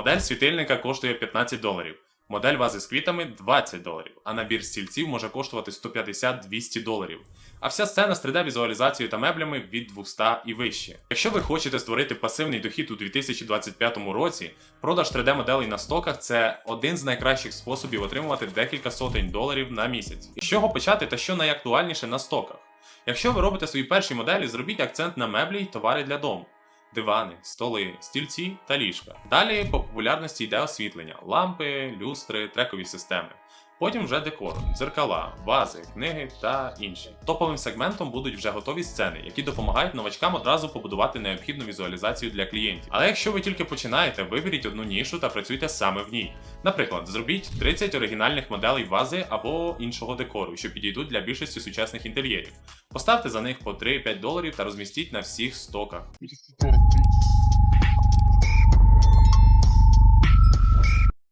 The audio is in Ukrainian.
Модель світильника коштує 15 доларів. Модель вази з квітами 20 доларів, а набір стільців може коштувати 150-200 доларів. А вся сцена з 3D-візуалізацією та меблями від 200 і вище. Якщо ви хочете створити пасивний дохід у 2025 році, продаж 3D-моделей на стоках це один з найкращих способів отримувати декілька сотень доларів на місяць. І з чого почати та що найактуальніше на стоках? Якщо ви робите свої перші моделі, зробіть акцент на меблі й товари для дому. Дивани, столи, стільці та ліжка. Далі по популярності йде освітлення, лампи, люстри, трекові системи. Потім вже декор, дзеркала, вази, книги та інші. Топовим сегментом будуть вже готові сцени, які допомагають новачкам одразу побудувати необхідну візуалізацію для клієнтів. Але якщо ви тільки починаєте, виберіть одну нішу та працюйте саме в ній. Наприклад, зробіть 30 оригінальних моделей вази або іншого декору, що підійдуть для більшості сучасних інтер'єрів. Поставте за них по 3-5 доларів та розмістіть на всіх стоках.